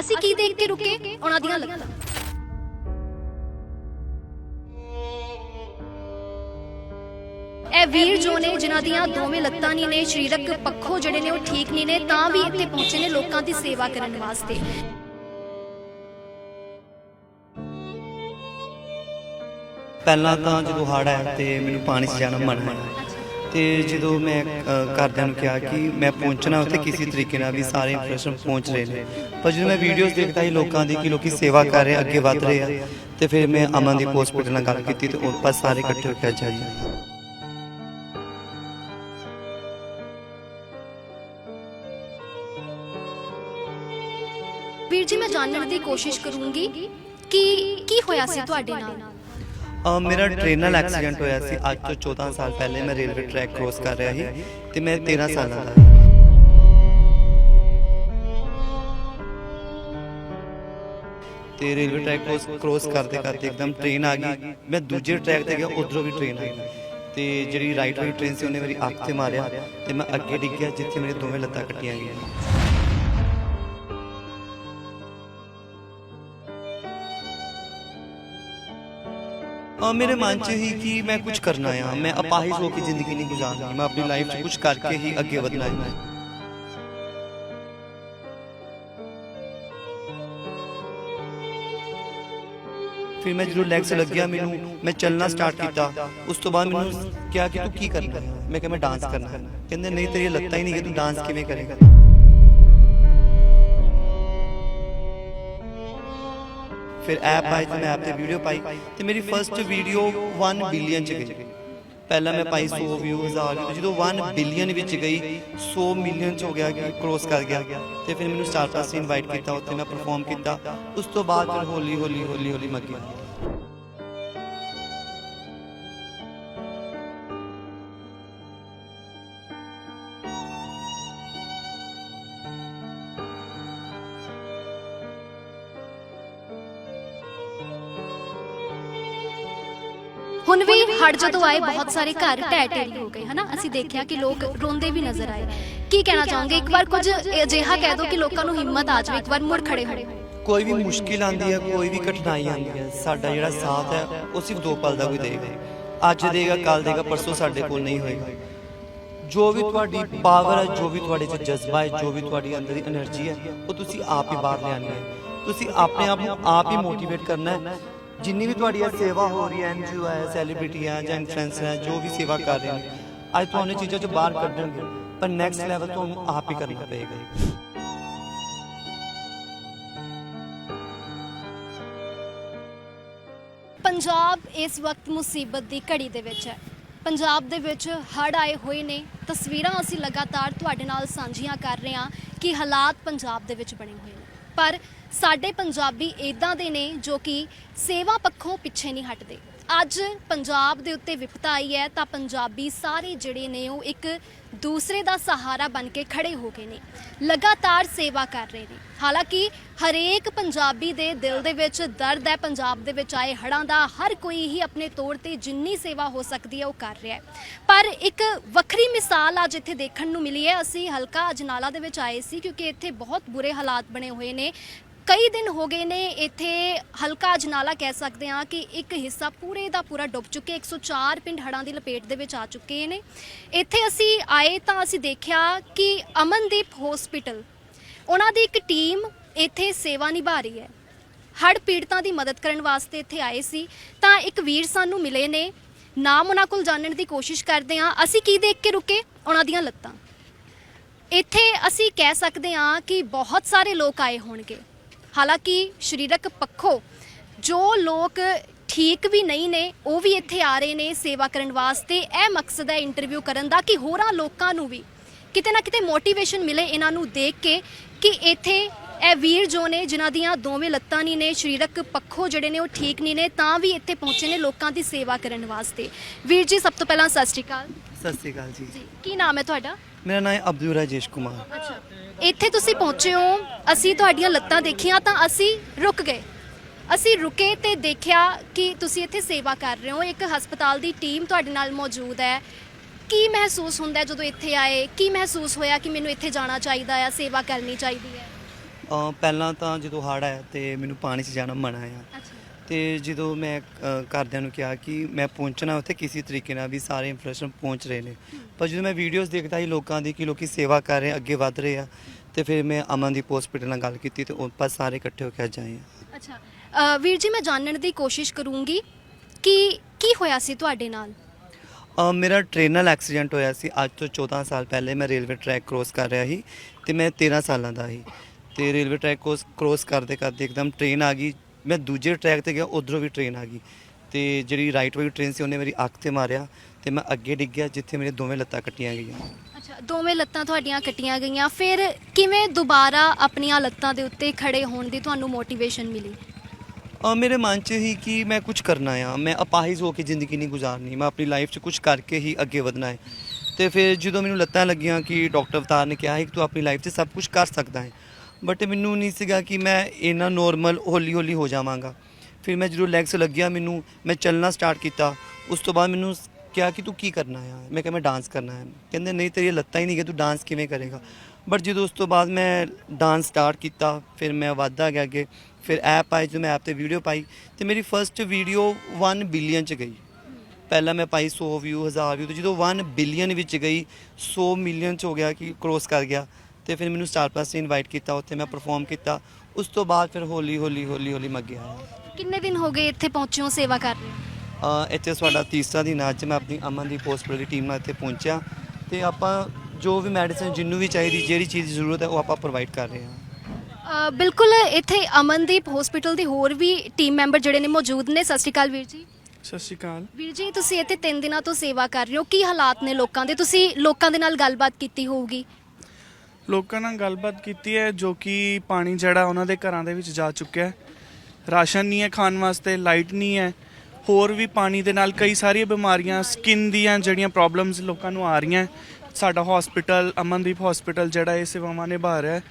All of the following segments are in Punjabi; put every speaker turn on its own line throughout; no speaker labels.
ਅਸੀਂ ਕੀ ਦੇਖ ਕੇ ਰੁਕੇ? ਉਹਨਾਂ ਦੀਆਂ ਲੱਤਾਂ। ਇਹ ਵੀਰ ਜੋ ਨੇ ਜਿਨ੍ਹਾਂ ਦੀਆਂ ਦੋਵੇਂ ਲੱਤਾਂ ਨਹੀਂ ਨੇ ਸਰੀਰਕ ਪੱਖੋਂ ਜਿਹੜੇ ਨੇ ਉਹ ਠੀਕ ਨਹੀਂ ਨੇ ਤਾਂ ਵੀ ਇੱਥੇ ਪਹੁੰਚੇ ਨੇ ਲੋਕਾਂ ਦੀ ਸੇਵਾ ਕਰਨ ਵਾਸਤੇ।
ਪਹਿਲਾਂ ਤਾਂ ਜਦੋਂ ਹੜ੍ਹ ਆਇਆ ਤੇ ਮੈਨੂੰ ਪਾਣੀ 'ਚ ਜਾਣਾ ਮਨਾ ਹੈ ਤੇ ਜਦੋਂ ਮੈਂ ਘਰਦਿਆਂ ਨੂੰ ਕਿਹਾ ਕਿ ਮੈਂ ਪਹੁੰਚਣਾ ਉੱਥੇ ਕਿਸੇ ਤਰੀਕੇ ਨਾਲ ਵੀ ਸਾਰੇ ਇਨਫੋਰਮੇਸ਼ਨ ਪਹੁੰਚ ਰਹੇ ਨੇ। ਪਰ ਜਦੋਂ ਮੈਂ ਵੀਡੀਓਜ਼ ਦੇਖਦਾ ਸੀ ਲੋਕਾਂ ਦੀ ਕਿ ਲੋਕੀ ਸੇਵਾ ਕਰ ਰਹੇ, ਅੱਗੇ ਵਧ ਰਹੇ ਆ, ਤੇ ਫਿਰ ਮੈਂ ਅਮਨਦੀਪ ਹਸਪੀਟਲ ਨਾਲ ਗੱਲ ਕੀਤੀ ਤੇ ਉਹ ਪਾਸ ਸਾਰੇ ਇਕੱਠੇ ਹੋ ਕੇ ਅੱਜ
ਵੀਰ ਜੀ, ਮੈਂ ਜਾਣਨ ਦੀ ਕੋਸ਼ਿਸ਼ ਕਰੂੰਗੀ ਕਿ ਕੀ ਹੋਇਆ ਸੀ ਤੁਹਾਡੇ ਨਾਲ?
ਮੇਰਾ ਟ੍ਰੇਨ ਨਾਲ ਐਕਸੀਡੈਂਟ ਹੋਇਆ ਸੀ। ਅੱਜ ਤੋਂ 14 ਸਾਲ ਪਹਿਲੇ ਮੈਂ ਰੇਲਵੇ ਟਰੈਕ ਕ੍ਰੋਸ ਕਰ ਰਿਹਾ ਸੀ ਤੇ ਮੈਂ 13 ਸਾਲਾਂ ਦਾ ਸੀ। ਤੇ ਰੇਲਵੇ ਟਰੈਕ ਕ੍ਰੋਸ ਕਰਦੇ ਕਰਦੇ ਇੱਕਦਮ ਟ੍ਰੇਨ ਆ ਗਈ। ਮੈਂ ਦੂਜੇ ਟਰੈਕ ਤੇ ਗਿਆ ਉਧਰੋਂ ਵੀ ਟ੍ਰੇਨ ਆ ਗਈ। ਤੇ ਜਿਹੜੀ ਰਾਈਟ ਵਾਲੀ ਟ੍ਰੇਨ ਸੀ ਉਹਨੇ ਮੇਰੀ ਅੱਖ ਤੇ ਮਾਰਿਆ ਤੇ ਮੈਂ ਅੱਗੇ ਡਿੱਗ ਗਿਆ ਜਿੱਥੇ ਮੇਰੇ ਦੋਵੇਂ ਲੱਤਾਂ ਕੱਟੀਆਂ ਗਈਆਂ। ਅ, ਮੇਰੇ ਮਨ 'ਚ ਹੀ ਕਿ ਮੈਂ ਕੁਝ ਕਰਨਾ ਆ। ਮੈਂ ਅਪਾਹਿਜ ਹੋ ਕੇ ਜ਼ਿੰਦਗੀ ਨਹੀਂ ਗੁਜ਼ਾਰਨੀ ਮੈਂ ਆਪਣੀ ਲਾਈਫ 'ਚ ਕੁਝ ਕਰਕੇ ਹੀ ਅੱਗੇ ਵਧਣਾ ਹੈ ਫਿਰ ਮੈਂ ਜਦੋਂ ਲੈਗਸ ਲੱਗਿਆ ਮੈਨੂੰ ਮੈਂ ਚੱਲਣਾ ਸਟਾਰਟ ਕੀਤਾ। ਉਸ ਤੋਂ ਬਾਅਦ ਮੈਨੂੰ ਕਿਹਾ ਕਿ ਤੂੰ ਕੀ ਕਰਨਾ ਹੈ ਮੈਂ ਕਿਹਾ ਮੈਂ ਡਾਂਸ ਕਰਨਾ ਹੈ ਕਹਿੰਦੇ ਨਹੀਂ ਤੇਰੀ ਲੱਤਾਂ ਹੀ ਨਹੀਂ ਹੈ ਤੂੰ ਡਾਂਸ ਕਿਵੇਂ ਕਰੇਗਾ? ਫਿਰ ਐਪ ਆਈ ਤੇ ਮੈਂ ਐਪ ਤੇ ਵੀਡੀਓ ਪਾਈ ਤੇ ਮੇਰੀ ਫਰਸਟ ਵੀਡੀਓ 1 ਬਿਲੀਅਨ ਚ ਗਈ। ਪਹਿਲਾਂ ਮੈਂ ਪਾਈ 100 ਵਿਊਜ਼ ਆ ਗਏ ਜਦੋਂ 1 ਬਿਲੀਅਨ ਵਿੱਚ ਗਈ 100 ਮਿਲੀਅਨ ਚ ਹੋ ਗਿਆ ਕਿ ਕ੍ਰੋਸ ਕਰ ਗਿਆ। ਤੇ ਫਿਰ ਮੈਨੂੰ ਸਟਾਰ ਪਲੱਸ ਇਨਵਾਈਟ ਕੀਤਾ, ਉੱਥੇ ਮੈਂ ਪਰਫਾਰਮ ਕੀਤਾ। ਉਸ ਤੋਂ ਬਾਅਦ ਫਿਰ ਹੌਲੀ ਹੌਲੀ ਹੌਲੀ ਹੌਲੀ ਮੈਂ ਗਿਆ
ਹੁਣ ਵੀ ਹੜ ਜਦੋਂ ਆਏ ਬਹੁਤ ਸਾਰੇ ਘਰ ਢਹਿ ਢੇਰੀ ਹੋ ਗਏ ਹਨਾ? ਅਸੀਂ ਦੇਖਿਆ ਕਿ ਲੋਕ ਰੋਂਦੇ ਵੀ ਨਜ਼ਰ ਆਏ। ਕੀ ਕਹਿਣਾ ਚਾਹੋਗੇ? ਇੱਕ ਵਾਰ ਕੁਝ ਅਜਿਹਾ ਕਹਿ ਦਿਓ ਕਿ ਲੋਕਾਂ ਨੂੰ ਹਿੰਮਤ ਆ ਜਾਵੇ ਇੱਕ ਵਾਰ ਮੁੜ ਖੜੇ ਹੋਣ।
ਕੋਈ ਵੀ ਮੁਸ਼ਕਿਲ ਆਂਦੀ ਹੈ ਕੋਈ ਵੀ ਕਠਿਨਾਈ ਆਂਦੀ ਹੈ ਸਾਡਾ ਜਿਹੜਾ ਸਾਥ ਹੈ ਉਹ ਸਿਰਫ ਦੋ ਪਲ ਦਾ ਕੋਈ ਦੇਗਾ ਅੱਜ ਦੇਗਾ ਕੱਲ ਦੇਗਾ ਪਰਸੋਂ ਸਾਡੇ ਕੋਲ ਨਹੀਂ ਹੋਏਗਾ। ਜੋ ਵੀ ਤੁਹਾਡੀ ਪਾਵਰ ਹੈ ਜੋ ਵੀ ਤੁਹਾਡੇ ਚ ਜਜ਼ਬਾ ਹੈ ਜੋ ਵੀ ਤੁਹਾਡੀ ਅੰਦਰ ਦੀ એનર્ਜੀ ਹੈ ਉਹ ਤੁਸੀਂ ਆਪ ਹੀ ਬਾਹਰ ਲਿਆਣੀ ਹੈ। ਤੁਸੀਂ ਆਪਣੇ ਆਪ ਨੂੰ ਆਪ ਹੀ ਮੋਟੀਵੇਟ ਕਰਨਾ ਹੈ। ਜਿੰਨੀ ਵੀ ਤੁਹਾਡੀ ਇਹ ਸੇਵਾ ਹੋ ਰਹੀ ਹੈ ਐਨਜੀਓ ਹੈ ਸੈਲੀਬ੍ਰਿਟੀ ਜਾਂ ਇਨਫਲੂਐਂਸਰ ਹੈ, ਜੋ ਵੀ ਸੇਵਾ ਕਰ ਰਹੇ ਨੇ, ਅੱਜ ਤੁਹਾਨੂੰ ਇਹ ਚੀਜ਼ਾਂ 'ਚ ਬਾਹਰ ਕੱਢਣਗੇ, ਪਰ ਨੈਕਸਟ ਲੈਵਲ ਤੁਹਾਨੂੰ ਆਪ ਹੀ ਕਰਨਾ ਪਏਗਾ
ਪੰਜਾਬ ਇਸ ਵਕਤ ਮੁਸੀਬਤ ਦੀ ਘੜੀ ਦੇ ਵਿੱਚ ਹੈ। ਪੰਜਾਬ ਦੇ ਵਿੱਚ ਹੜ੍ਹ ਆਏ ਹੋਏ ਨੇ। ਤਸਵੀਰਾਂ ਅਸੀਂ ਲਗਾਤਾਰ ਤੁਹਾਡੇ ਨਾਲ ਸਾਂਝੀਆਂ ਕਰ ਰਹੇ ਹਾਂ ਕਿ ਹਾਲਾਤ ਪੰਜਾਬ ਦੇ ਵਿੱਚ ਬਣੇ ਹੋਏ ਨੇ ਪਰ ਸਾਡੇ ਪੰਜਾਬੀ ਇਦਾਂ ਦੇ ਨੇ ਜੋ ਕਿ ਸੇਵਾ ਪੱਖੋਂ ਪਿੱਛੇ ਨਹੀਂ ਹਟਦੇ। ਅੱਜ ਪੰਜਾਬ ਦੇ ਉੱਤੇ ਵਿਪਤਾ ਆਈ ਹੈ ਤਾਂ ਪੰਜਾਬੀ ਸਾਰੇ ਜਿਹੜੇ ਨੇ ਉਹ ਇੱਕ ਦੂਸਰੇ ਦਾ ਸਹਾਰਾ ਬਣ ਕੇ ਖੜੇ ਹੋ ਗਏ ਨੇ। ਲਗਾਤਾਰ ਸੇਵਾ ਕਰ ਰਹੇ ਨੇ। ਹਾਲਾਂਕਿ ਹਰੇਕ ਪੰਜਾਬੀ ਦੇ ਦਿਲ ਦੇ ਵਿੱਚ ਦਰਦ ਹੈ। ਪੰਜਾਬ ਦੇ ਵਿੱਚ ਆਏ ਹੜ੍ਹਾਂ ਦਾ ਹਰ ਕੋਈ ਹੀ ਆਪਣੇ ਤੌਰ ਤੇ ਜਿੰਨੀ ਸੇਵਾ ਹੋ ਸਕਦੀ ਹੈ ਉਹ ਕਰ ਰਿਹਾ ਹੈ। ਪਰ ਇੱਕ ਵੱਖਰੀ ਮਿਸਾਲ ਅੱਜ ਇੱਥੇ ਦੇਖਣ ਨੂੰ ਮਿਲੀ ਹੈ। ਅਸੀਂ ਹਲਕਾ ਅਜਨਾਲਾ ਦੇ ਵਿੱਚ ਆਏ ਸੀ ਕਿਉਂਕਿ ਇੱਥੇ ਬਹੁਤ ਬੁਰੇ ਹਾਲਾਤ ਬਣੇ ਹੋਏ ਨੇ। ਕਈ ਦਿਨ ਹੋ ਗਏ ਨੇ ਇੱਥੇ ਹਲਕਾ ਅਜਨਾਲਾ ਕਹਿ ਸਕਦੇ ਹਾਂ ਕਿ ਇੱਕ ਹਿੱਸਾ ਪੂਰੇ ਦਾ ਪੂਰਾ ਡੁੱਬ ਚੁੱਕੇ 104 ਪਿੰਡ ਹੜ੍ਹਾਂ ਦੀ ਲਪੇਟ ਦੇ ਵਿੱਚ ਆ ਚੁੱਕੇ ਨੇ। ਇੱਥੇ ਅਸੀਂ ਆਏ ਤਾਂ ਅਸੀਂ ਦੇਖਿਆ ਕਿ ਅਮਨਦੀਪ ਹਸਪੀਟਲ ਉਹਨਾਂ ਦੀ ਇੱਕ ਟੀਮ ਇੱਥੇ ਸੇਵਾ ਨਿਭਾ ਰਹੀ ਹੈ। ਹੜ੍ਹ ਪੀੜਤਾਂ ਦੀ ਮਦਦ ਕਰਨ ਵਾਸਤੇ ਇੱਥੇ ਆਏ ਸੀ। ਤਾਂ ਇੱਕ ਵੀਰ ਸਾਨੂੰ ਮਿਲੇ ਨੇ। ਨਾਮ ਉਹਨਾਂ ਕੋਲ ਜਾਣਨ ਦੀ ਕੋਸ਼ਿਸ਼ ਕਰਦੇ ਹਾਂ। ਅਸੀਂ ਕੀ ਦੇਖ ਕੇ ਰੁਕੇ? ਉਹਨਾਂ ਦੀਆਂ ਲੱਤਾਂ। ਇੱਥੇ ਅਸੀਂ ਕਹਿ ਸਕਦੇ ਹਾਂ ਕਿ ਬਹੁਤ ਸਾਰੇ ਲੋਕ ਆਏ ਹੋਣਗੇ। ਹਾਲਾਂਕਿ ਸਰੀਰਕ ਪੱਖੋਂ ਜੋ ਲੋਕ ਠੀਕ ਵੀ ਨਹੀਂ ਨੇ ਉਹ ਵੀ ਇੱਥੇ ਆ ਰਹੇ ਨੇ ਸੇਵਾ ਕਰਨ ਵਾਸਤੇ। ਇਹ ਮਕਸਦ ਹੈ ਇੰਟਰਵਿਊ ਕਰਨ ਦਾ ਕਿ ਹੋਰਾਂ ਲੋਕਾਂ ਨੂੰ ਵੀ ਕਿਤੇ ਨਾ ਕਿਤੇ ਮੋਟੀਵੇਸ਼ਨ ਮਿਲੇ ਇਹਨਾਂ ਨੂੰ ਦੇਖ ਕੇ ਕਿ ਇੱਥੇ ਇਹ ਵੀਰ ਜੋ ਨੇ ਜਿਨ੍ਹਾਂ ਦੀਆਂ ਦੋਵੇਂ ਲੱਤਾਂ ਨਹੀਂ ਨੇ ਸਰੀਰਕ ਪੱਖੋਂ ਜਿਹੜੇ ਨੇ ਉਹ ਠੀਕ ਨਹੀਂ ਨੇ ਤਾਂ ਵੀ ਇੱਥੇ ਪਹੁੰਚੇ ਨੇ ਲੋਕਾਂ ਦੀ ਸੇਵਾ ਕਰਨ ਵਾਸਤੇ। ਵੀਰ ਜੀ ਸਭ ਤੋਂ ਪਹਿਲਾਂ ਸਤਿ ਸ਼੍ਰੀ ਅਕਾਲ।
ਸਤਿ ਸ਼੍ਰੀ ਅਕਾਲ ਜੀ
ਕੀ ਨਾਮ ਹੈ ਤੁਹਾਡਾ?
ਮੇਰਾ ਨਾਮ ਹੈ ਅਬਦੁਲ ਰਾਜੇਸ਼ ਕੁਮਾਰ।
ਅੱਛਾ। ਇੱਥੇ ਤੁਸੀਂ ਪਹੁੰਚੇ ਹੋ ਅਸੀਂ ਤੁਹਾਡੀਆਂ ਲੱਤਾਂ ਦੇਖੀਆਂ ਤਾਂ ਅਸੀਂ ਰੁਕ ਗਏ। ਅਸੀਂ ਰੁਕੇ ਤੇ ਦੇਖਿਆ ਕਿ ਤੁਸੀਂ ਇੱਥੇ ਸੇਵਾ ਕਰ ਰਹੇ ਹੋ ਇੱਕ ਹਸਪਤਾਲ ਦੀ ਟੀਮ ਤੁਹਾਡੇ ਨਾਲ ਮੌਜੂਦ ਹੈ। ਕੀ ਮਹਿਸੂਸ ਹੁੰਦਾ ਹੈ ਜਦੋਂ ਇੱਥੇ ਆਏ? ਕੀ ਮਹਿਸੂਸ ਹੋਇਆ ਕਿ ਮੈਨੂੰ ਇੱਥੇ ਜਾਣਾ ਚਾਹੀਦਾ ਹੈ ਸੇਵਾ ਕਰਨੀ ਚਾਹੀਦੀ ਹੈ?
ਅ, ਪਹਿਲਾਂ ਤਾਂ ਜਦੋਂ ਹੜ੍ਹ ਆਇਆ ਤੇ ਮੈਨੂੰ ਪਾਣੀ 'ਚ ਜਾਣਾ ਮਨਾ ਆ।
ਅੱਛਾ।
ਤੇ ਜਦੋਂ ਮੈਂ ਅ, ਘਰਦਿਆਂ ਨੂੰ ਕਿਹਾ ਕਿ ਮੈਂ ਪਹੁੰਚਣਾ ਉੱਥੇ ਕਿਸੇ ਤਰੀਕੇ ਨਾਲ ਵੀ ਸਾਰੇ ਇਨਫਲੂਐਂਸਰ ਪਹੁੰਚ ਰਹੇ ਨੇ। ਪਰ ਜਦੋਂ ਮੈਂ ਵੀਡੀਓਜ਼ ਦੇਖਦਾ ਸੀ ਲੋਕਾਂ ਦੀ ਕਿ ਲੋਕੀ ਸੇਵਾ ਕਰ ਰਹੇ ਆ, ਅੱਗੇ ਵਧ ਰਹੇ ਆ ਤੇ ਫਿਰ ਮੈਂ ਅਮਨਦੀਪ ਹਸਪੀਟਲ ਨਾਲ ਗੱਲ ਕੀਤੀ ਤੇ ਉਹ ਪਰ ਸਾਰੇ ਇਕੱਠੇ ਹੋ ਕੇ ਅੱਜ ਆਏ ਆ।
ਅੱਛਾ। ਅ, ਵੀਰ ਜੀ ਮੈਂ ਜਾਣਨ ਦੀ ਕੋਸ਼ਿਸ਼ ਕਰੂੰਗੀ ਕਿ ਕੀ ਹੋਇਆ ਸੀ ਤੁਹਾਡੇ ਨਾਲ?
ਅ, ਮੇਰਾ ਟ੍ਰੇਨ ਨਾਲ ਐਕਸੀਡੈਂਟ ਹੋਇਆ ਸੀ। ਅੱਜ ਤੋਂ 14 ਸਾਲ ਪਹਿਲੇ ਮੈਂ ਰੇਲਵੇ ਟਰੈਕ ਕ੍ਰੋਸ ਕਰ ਰਿਹਾ ਸੀ ਤੇ ਮੈਂ 13 ਸਾਲਾਂ ਦਾ ਸੀ। ਤੇ ਰੇਲਵੇ ਟਰੈਕ ਕ੍ਰੋਸ ਕਰਦੇ ਕਰਦੇ ਇੱਕਦਮ ਟ੍ਰੇਨ ਆ ਗਈ। ਮੈਂ ਦੂਜੇ ਟਰੈਕ ਤੇ ਗਿਆ ਉਧਰੋਂ ਵੀ ਟ੍ਰੇਨ ਆ ਗਈ। ਤੇ ਜਿਹੜੀ ਰਾਈਟ ਵਾਲੀ ਟ੍ਰੇਨ ਸੀ ਉਹਨੇ ਮੇਰੀ ਅੱਖ ਤੇ ਮਾਰਿਆ ਤੇ ਮੈਂ ਅੱਗੇ ਡਿੱਗ ਗਿਆ ਜਿੱਥੇ ਮੇਰੇ ਦੋਵੇਂ ਲੱਤਾਂ ਕੱਟੀਆਂ ਗਈਆਂ।
ਅੱਛਾ ਦੋਵੇਂ ਲੱਤਾਂ ਤੁਹਾਡੀਆਂ ਕੱਟੀਆਂ ਗਈਆਂ। ਫਿਰ ਕਿਵੇਂ ਦੁਬਾਰਾ ਆਪਣੀਆਂ ਲੱਤਾਂ ਦੇ ਉੱਤੇ ਖੜੇ ਹੋਣ ਦੀ ਤੁਹਾਨੂੰ ਮੋਟੀਵੇਸ਼ਨ ਮਿਲੀ?
ਅ, ਮੇਰੇ ਮਨ 'ਚ ਹੀ ਕਿ ਮੈਂ ਕੁਝ ਕਰਨਾ ਆ। ਮੈਂ ਅਪਾਹਿਜ ਹੋ ਕੇ ਜ਼ਿੰਦਗੀ ਨਹੀਂ ਗੁਜ਼ਾਰਨੀ। ਮੈਂ ਆਪਣੀ ਲਾਈਫ 'ਚ ਕੁਝ ਕਰਕੇ ਹੀ ਅੱਗੇ ਵਧਣਾ ਹੈ। ਤੇ ਫਿਰ ਜਦੋਂ ਮੈਨੂੰ ਲੱਤਾਂ ਲੱਗੀਆਂ ਕਿ ਡਾਕਟਰ ਅਵਤਾਰ ਨੇ ਕਿਹਾ ਹੈ ਕਿ ਤੂੰ ਆਪਣੀ ਲਾਈਫ 'ਚ ਸਭ ਕੁਝ ਕਰ ਸਕਦਾ ਹੈ ਬਟ ਮੈਨੂੰ ਨਹੀਂ ਸੀਗਾ ਕਿ ਮੈਂ ਇੰਨਾ ਨੋਰਮਲ ਹੌਲੀ ਹੌਲੀ ਹੋ ਜਾਵਾਂਗਾ। ਫਿਰ ਮੈਂ ਜਦੋਂ ਲੈਗਸ ਲੱਗਿਆ ਮੈਨੂੰ, ਮੈਂ ਚੱਲਣਾ ਸਟਾਰਟ ਕੀਤਾ। ਉਸ ਤੋਂ ਬਾਅਦ ਮੈਨੂੰ ਕਿਹਾ ਕਿ ਤੂੰ ਕੀ ਕਰਨਾ ਹੈ ਮੈਂ ਕਿਹਾ ਮੈਂ ਡਾਂਸ ਕਰਨਾ ਹੈ ਕਹਿੰਦੇ, ਨਹੀਂ ਤੇਰੀ ਲੱਤਾਂ ਹੀ ਨਹੀਂ ਹੈ ਤੂੰ ਡਾਂਸ ਕਿਵੇਂ ਕਰੇਗਾ? ਬਟ ਜਦੋਂ ਉਸ ਤੋਂ ਬਾਅਦ ਮੈਂ ਡਾਂਸ ਸਟਾਰਟ ਕੀਤਾ, ਫਿਰ ਮੈਂ ਵੱਧਦਾ ਗਿਆ ਅੱਗੇ। ਫਿਰ ਐਪ ਆਈ ਜਦੋਂ ਮੈਂ ਐਪ ਤੇ ਵੀਡੀਓ ਪਾਈ, ਤੇ ਮੇਰੀ ਫਰਸਟ ਵੀਡੀਓ 1 ਬਿਲੀਅਨ ਚ ਗਈ। ਪਹਿਲਾਂ ਮੈਂ ਪਾਈ 100 ਵਿਊ 1000 ਵਿਊ ਤੇ ਜਦੋਂ 1 ਬਿਲੀਅਨ ਵਿੱਚ ਗਈ 100 ਮਿਲੀਅਨ ਚ ਹੋ ਗਿਆ ਕਿ ਕ੍ਰੋਸ ਕਰ ਗਿਆ। ਤੇ ਫਿਰ ਮੈਨੂੰ ਸਟਾਰ ਪਲੱਸ ਨੇ ਇਨਵਾਈਟ ਕੀਤਾ ਉੱਥੇ ਮੈਂ ਪਰਫਾਰਮ ਕੀਤਾ। ਉਸ ਤੋਂ ਬਾਅਦ ਫਿਰ ਹੌਲੀ ਹੌਲੀ ਹੌਲੀ ਹੌਲੀ ਮੈਂ ਗਿਆ
ਕਿੰਨੇ ਦਿਨ ਹੋ ਗਏ ਇੱਥੇ ਪਹੁੰਚੇ ਹੋ ਸੇਵਾ ਕਰ ਰਹੇ ਹੋ?
ਅ, ਇੱਥੇ ਸਾਡਾ ਤੀਸਰਾ ਦਿਨ ਅੱਜ ਮੈਂ ਆਪਣੀ ਅਮਨਦੀਪ ਹਸਪੀਟਲ ਦੀ ਟੀਮ ਨਾਲ ਇੱਥੇ ਪਹੁੰਚਿਆ। ਤੇ ਆਪਾਂ ਜੋ ਵੀ ਮੈਡੀਸਨ ਜਿੰਨੂੰ ਵੀ ਚਾਹੀਦੀ ਜਿਹੜੀ ਚੀਜ਼ ਦੀ ਜ਼ਰੂਰਤ ਹੈ ਉਹ ਆਪਾਂ ਪ੍ਰੋਵਾਈਡ ਕਰ ਰਹੇ ਹਾਂ।
ਅ, ਬਿਲਕੁਲ ਇੱਥੇ ਅਮਨਦੀਪ ਹਸਪੀਟਲ ਦੇ ਹੋਰ ਵੀ ਟੀਮ ਮੈਂਬਰ ਜਿਹੜੇ ਨੇ ਮੌਜੂਦ ਨੇ। ਸਤਿ ਸ਼੍ਰੀ ਅਕਾਲ ਵੀਰ ਜੀ।
ਸਤਿ ਸ਼੍ਰੀ ਅਕਾਲ।
ਵੀਰ ਜੀ ਤੁਸੀਂ ਇੱਥੇ 3 ਦਿਨਾਂ ਤੋਂ ਸੇਵਾ ਕਰ ਰਹੇ ਹੋ। ਕੀ ਹਾਲਾਤ ਨੇ ਲੋਕਾਂ ਦੇ? ਤੁਸੀਂ ਲੋਕਾਂ ਦੇ ਨਾਲ ਗੱਲਬਾਤ ਕੀਤੀ ਹੋਊਗੀ।
ਲੋਕਾਂ ਨਾਲ ਗੱਲਬਾਤ ਕੀਤੀ ਹੈ, ਜੋ ਕਿ ਪਾਣੀ ਜਿਹੜਾ ਉਹਨਾਂ ਦੇ ਘਰਾਂ ਦੇ ਵਿੱਚ ਜਾ ਚੁੱਕਿਆ ਹੈ। ਰਾਸ਼ਨ ਨਹੀਂ ਹੈ ਖਾਣ ਵਾਸਤੇ, ਲਾਈਟ ਨਹੀਂ ਹੈ। ਹੋਰ ਵੀ ਪਾਣੀ ਦੇ ਨਾਲ ਕਈ ਸਾਰੀਆਂ ਬਿਮਾਰੀਆਂ, ਸਕਿਨ ਦੀਆਂ ਜਿਹੜੀਆਂ ਪ੍ਰੋਬਲਮਸ ਲੋਕਾਂ ਨੂੰ ਆ ਰਹੀਆਂ ਸਾਡਾ ਹਸਪੀਟਲ ਅਮਨਦੀਪ ਹਸਪੀਟਲ ਜਿਹੜਾ ਇਹ ਸੇਵਾਵਾਂ ਨਿਭਾ ਰਿਹਾ ਹੈ।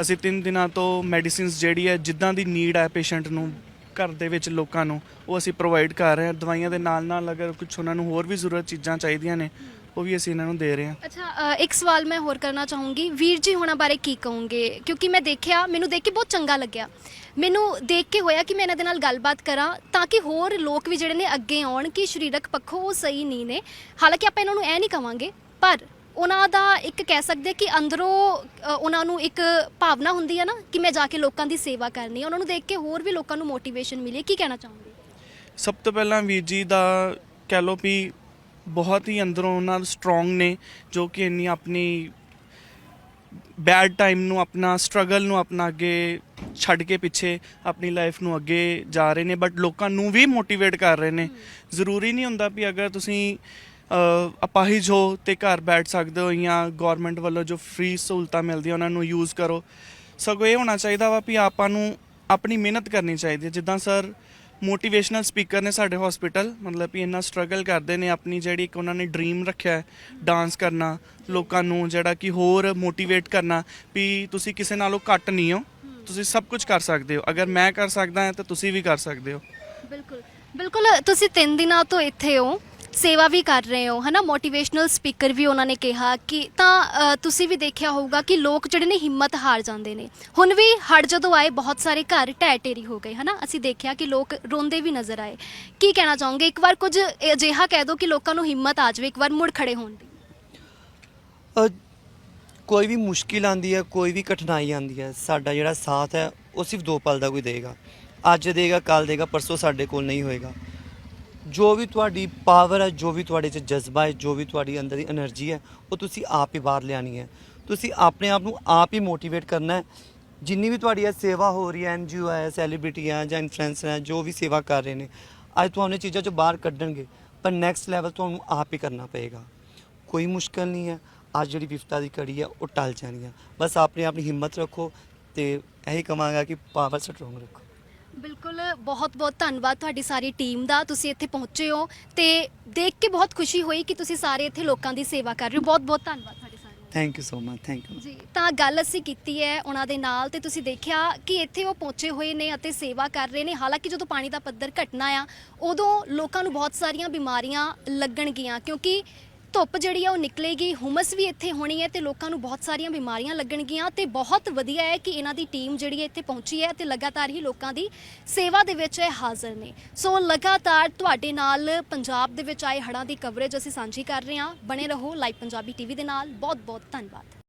ਅਸੀਂ 3 ਦਿਨਾਂ ਤੋਂ ਮੈਡੀਸਿਨਸ ਜਿਹੜੀ ਹੈ, ਜਿੱਦਾਂ ਦੀ ਨੀਡ ਹੈ ਪੇਸ਼ੈਂਟ ਨੂੰ, ਘਰ ਦੇ ਵਿੱਚ ਲੋਕਾਂ ਨੂੰ, ਉਹ ਅਸੀਂ ਪ੍ਰੋਵਾਈਡ ਕਰ ਰਹੇ ਹਾਂ। ਦਵਾਈਆਂ ਦੇ ਨਾਲ ਨਾਲ ਅਗਰ ਕੁਝ ਉਹਨਾਂ ਨੂੰ ਹੋਰ ਵੀ ਜ਼ਰੂਰਤ ਚੀਜ਼ਾਂ ਚਾਹੀਦੀਆਂ ਨੇ ਉਹ ਵੀ ਅਸੀਂ ਇਹਨਾਂ ਨੂੰ ਦੇ ਰਹੇ ਹਾਂ।
ਅੱਛਾ ਅ, ਇੱਕ ਸਵਾਲ ਮੈਂ ਹੋਰ ਕਰਨਾ ਚਾਹੂੰਗੀ। ਵੀਰ ਜੀ ਹੋਣਾ ਬਾਰੇ ਕੀ ਕਹੋਗੇ? ਕਿਉਂਕਿ ਮੈਂ ਦੇਖਿਆ ਮੈਨੂੰ ਦੇਖ ਕੇ ਬਹੁਤ ਚੰਗਾ ਲੱਗਿਆ। ਮੈਨੂੰ ਦੇਖ ਕੇ ਹੋਇਆ ਕਿ ਮੈਂ ਇਹਨਾਂ ਦੇ ਨਾਲ ਗੱਲਬਾਤ ਕਰਾਂ ਤਾਂ ਕਿ ਹੋਰ ਲੋਕ ਵੀ ਜਿਹੜੇ ਨੇ ਅੱਗੇ ਆਉਣ ਕਿ ਸਰੀਰਕ ਪੱਖੋਂ ਉਹ ਸਹੀ ਨਹੀਂ ਨੇ। ਹਾਲਾਂਕਿ ਆਪਾਂ ਇਹਨਾਂ ਨੂੰ ਇਹ ਨਹੀਂ ਕਵਾਂਗੇ ਪਰ ਉਹਨਾਂ ਦਾ ਇੱਕ ਕਹਿ ਸਕਦੇ ਹਾਂ ਕਿ ਅੰਦਰੋਂ ਅ, ਉਹਨਾਂ ਨੂੰ ਇੱਕ ਭਾਵਨਾ ਹੁੰਦੀ ਹੈ ਨਾ ਕਿ ਮੈਂ ਜਾ ਕੇ ਲੋਕਾਂ ਦੀ ਸੇਵਾ ਕਰਨੀ ਹੈ ਉਹਨਾਂ ਨੂੰ ਦੇਖ ਕੇ ਹੋਰ ਵੀ ਲੋਕਾਂ ਨੂੰ ਮੋਟੀਵੇਸ਼ਨ ਮਿਲੀ। ਕੀ ਕਹਿਣਾ ਚਾਹੋਗੇ?
ਸਭ ਤੋਂ ਪਹਿਲਾਂ ਵੀਰ ਜੀ ਦਾ ਕਹਿ ਲਓ ਵੀ ਬਹੁਤ ਹੀ ਅੰਦਰੋਂ ਉਹਨਾਂ ਸਟਰੋਂਗ ਨੇ, ਜੋ ਕਿ ਇੰਨੀ ਆਪਣੀ ਬੈਡ ਟਾਈਮ ਨੂੰ ਆਪਣਾ ਸਟਰਗਲ ਨੂੰ ਆਪਣਾ ਅੱਗੇ ਛੱਡ ਕੇ ਪਿੱਛੇ ਆਪਣੀ ਲਾਈਫ ਨੂੰ ਅੱਗੇ ਜਾ ਰਹੇ ਨੇ ਬਟ ਲੋਕਾਂ ਨੂੰ ਵੀ ਮੋਟੀਵੇਟ ਕਰ ਰਹੇ ਨੇ। ਜ਼ਰੂਰੀ ਨਹੀਂ ਹੁੰਦਾ ਵੀ ਅਗਰ ਤੁਸੀਂ ਅਪਾਹਿਜ ਹੋ ਤੇ ਘਰ ਬੈਠ ਸਕਦੇ ਹੋ ਜਾਂ ਗਵਰਨਮੈਂਟ ਵੱਲੋਂ ਜੋ ਫ੍ਰੀ ਸਹੂਲਤਾਂ ਮਿਲਦੀਆਂ ਉਹਨਾਂ ਨੂੰ ਯੂਜ਼ ਕਰੋ। ਸਗੋਂ ਇਹ ਹੋਣਾ ਚਾਹੀਦਾ ਵਾ ਵੀ ਆਪਾਂ ਨੂੰ ਆਪਣੀ ਮਿਹਨਤ ਕਰਨੀ ਚਾਹੀਦੀ ਹੈ। ਜਿੱਦਾਂ ਸਰ ਮੋਟੀਵੇਸ਼ਨਲ ਸਪੀਕਰ ਨੇ ਸਾਡੇ ਹਸਪੀਟਲ ਮਤਲਬ ਕਿ ਇੰਨਾ ਸਟਰਗਲ ਕਰਦੇ ਨੇ ਆਪਣੀ ਜਿਹੜੀ ਇੱਕ ਉਹਨਾਂ ਨੇ ਡ੍ਰੀਮ ਰੱਖਿਆ ਹੈ ਡਾਂਸ ਕਰਨਾ, ਲੋਕਾਂ ਨੂੰ ਜਿਹੜਾ ਕਿ ਹੋਰ ਮੋਟੀਵੇਟ ਕਰਨਾ, ਵੀ ਤੁਸੀਂ ਕਿਸੇ ਨਾਲੋਂ ਘੱਟ ਨਹੀਂ ਹੋ, ਤੁਸੀਂ ਸਭ ਕੁਝ ਕਰ ਸਕਦੇ ਹੋ। ਅਗਰ ਮੈਂ ਕਰ ਸਕਦਾ ਹਾਂ ਤਾਂ ਤੁਸੀਂ ਵੀ ਕਰ ਸਕਦੇ ਹੋ।
ਬਿਲਕੁਲ ਬਿਲਕੁਲ, ਤੁਸੀਂ 3 ਦਿਨਾਂ ਤੋਂ ਇੱਥੇ ਹੋ। ਸੇਵਾ ਵੀ ਕਰ ਰਹੇ ਹੋ ਹਨਾ? ਮੋਟੀਵੇਸ਼ਨਲ ਸਪੀਕਰ ਵੀ ਉਹਨਾਂ ਨੇ ਕਿਹਾ ਕਿ ਤਾਂ ਅ, ਤੁਸੀਂ ਵੀ ਦੇਖਿਆ ਹੋਊਗਾ ਕਿ ਲੋਕ ਜਿਹੜੇ ਨੇ ਹਿੰਮਤ ਹਾਰ ਜਾਂਦੇ ਨੇ। ਹੁਣ ਵੀ ਹੜ ਜਦੋਂ ਆਏ ਬਹੁਤ ਸਾਰੇ ਘਰ ਢਹਿ ਢੇਰੀ ਹੋ ਗਏ ਹਨਾ? ਅਸੀਂ ਦੇਖਿਆ ਕਿ ਲੋਕ ਰੋਂਦੇ ਵੀ ਨਜ਼ਰ ਆਏ। ਕੀ ਕਹਿਣਾ ਚਾਹੋਗੇ? ਇੱਕ ਵਾਰ ਕੁਝ ਅਜਿਹਾ ਕਹਿ ਦਿਓ ਕਿ ਲੋਕਾਂ ਨੂੰ ਹਿੰਮਤ ਆ ਜਾਵੇ ਇੱਕ ਵਾਰ ਮੁੜ ਖੜੇ ਹੋਣ ਦੀ।
ਅ, ਕੋਈ ਵੀ ਮੁਸ਼ਕਿਲ ਆਂਦੀ ਹੈ ਕੋਈ ਵੀ ਕਠਿਨਾਈ ਆਂਦੀ ਹੈ ਸਾਡਾ ਜਿਹੜਾ ਸਾਥ ਹੈ ਉਹ ਸਿਰਫ ਦੋ ਪਲ ਦਾ ਕੋਈ ਦੇਗਾ। ਅੱਜ ਦੇਗਾ ਕੱਲ ਦੇਗਾ ਪਰਸੋਂ ਸਾਡੇ ਕੋਲ ਨਹੀਂ ਹੋਏਗਾ। ਜੋ ਵੀ ਤੁਹਾਡੀ ਪਾਵਰ ਹੈ, ਜੋ ਵੀ ਤੁਹਾਡੇ 'ਚ ਜਜ਼ਬਾ ਹੈ, ਜੋ ਵੀ ਤੁਹਾਡੀ ਅੰਦਰ ਦੀ એનર્ਜੀ ਹੈ, ਉਹ ਤੁਸੀਂ ਆਪ ਹੀ ਬਾਹਰ ਲਿਆਣੀ ਹੈ। ਤੁਸੀਂ ਆਪਣੇ ਆਪ ਨੂੰ ਆਪ ਹੀ ਮੋਟੀਵੇਟ ਕਰਨਾ ਹੈ। ਜਿੰਨੀ ਵੀ ਤੁਹਾਡੀ ਇਹ ਸੇਵਾ ਹੋ ਰਹੀ ਹੈ ਐਨਜੀਓ ਹੈ ਸੈਲੀਬ੍ਰਿਟੀ ਹੈ ਜਾਂ ਇਨਫਲੂਐਂਸਰ ਹੈ, ਜੋ ਵੀ ਸੇਵਾ ਕਰ ਰਹੇ ਨੇ, ਅੱਜ ਤੁਹਾਨੂੰ ਇਹ ਚੀਜ਼ਾਂ 'ਚੋਂ ਬਾਹਰ ਕੱਢਣਗੇ, ਪਰ ਨੈਕਸਟ ਲੈਵਲ ਤੁਹਾਨੂੰ ਆਪ ਹੀ ਕਰਨਾ ਪਏਗਾ। ਕੋਈ ਮੁਸ਼ਕਲ ਨਹੀਂ ਹੈ। ਅੱਜ ਜਿਹੜੀ ਵਿਫਤਾ ਦੀ ਕੜੀ ਹੈ, ਉਹ ਟਲ ਜਾਣੀ ਹੈ। ਬਸ ਆਪਣੇ ਆਪ ਦੀ ਹਿੰਮਤ ਰੱਖੋ ਤੇ ਇਹੀ ਕਹਾਂਗਾ ਕਿ ਪਾਵਰ ਸਟਰੋਂਗ ਰੱਖੋ।
ਬਿਲਕੁਲ ਬਹੁਤ ਬਹੁਤ ਧੰਨਵਾਦ ਤੁਹਾਡੀ ਸਾਰੀ ਟੀਮ ਦਾ ਤੁਸੀਂ ਇੱਥੇ ਪਹੁੰਚੇ ਹੋ ਤੇ ਦੇਖ ਕੇ ਬਹੁਤ ਖੁਸ਼ੀ ਹੋਈ ਕਿ ਤੁਸੀਂ ਸਾਰੇ ਇੱਥੇ ਲੋਕਾਂ ਦੀ ਸੇਵਾ ਕਰ ਰਹੇ ਹੋ। ਬਹੁਤ ਬਹੁਤ ਧੰਨਵਾਦ ਤੁਹਾਡੇ ਸਾਰਿਆਂ ਦਾ।
Thank you so much thank you
ਜੀ ਤਾਂ ਗੱਲ ਅਸੀਂ ਕੀਤੀ ਹੈ ਉਹਨਾਂ ਦੇ ਨਾਲ ਤੇ ਤੁਸੀਂ ਦੇਖਿਆ ਕਿ ਇੱਥੇ ਉਹ ਪਹੁੰਚੇ ਹੋਏ ਨੇ ਅਤੇ ਸੇਵਾ ਕਰ ਰਹੇ ਨੇ। ਹਾਲਾਂਕਿ ਜਦੋਂ ਪਾਣੀ ਦਾ ਪੱਧਰ ਘਟਣਾ ਆ ਉਦੋਂ ਲੋਕਾਂ ਨੂੰ ਬਹੁਤ ਸਾਰੀਆਂ ਬਿਮਾਰੀਆਂ ਲੱਗਣਗੀਆਂ ਕਿਉਂਕਿ ਧੁੱਪ ਜਿਹੜੀ ਆ ਉਹ ਨਿਕਲੇਗੀ, ਹੁਮਸ ਵੀ ਇੱਥੇ ਹੋਣੀ ਹੈ ਤੇ ਲੋਕਾਂ ਨੂੰ ਬਹੁਤ ਸਾਰੀਆਂ ਬਿਮਾਰੀਆਂ ਲੱਗਣਗੀਆਂ ਤੇ ਬਹੁਤ ਵਧੀਆ ਹੈ ਕਿ ਇਹਨਾਂ ਦੀ ਟੀਮ ਜਿਹੜੀ ਹੈ ਇੱਥੇ ਪਹੁੰਚੀ ਹੈ ਤੇ ਲਗਾਤਾਰ ਹੀ ਲੋਕਾਂ ਦੀ ਸੇਵਾ ਦੇ ਵਿੱਚ ਇਹ ਹਾਜ਼ਰ ਨੇ। ਸੋ ਲਗਾਤਾਰ ਤੁਹਾਡੇ ਨਾਲ ਪੰਜਾਬ ਦੇ ਵਿੱਚ ਆਏ ਹੜ੍ਹਾਂ ਦੀ ਕਵਰੇਜ ਅਸੀਂ ਸਾਂਝੀ ਕਰ ਰਹੇ ਹਾਂ। ਬਣੇ ਰਹੋ ਲਾਈਵ ਪੰਜਾਬੀ ਟੀਵੀ ਦੇ ਨਾਲ। ਬਹੁਤ ਬਹੁਤ ਧੰਨਵਾਦ।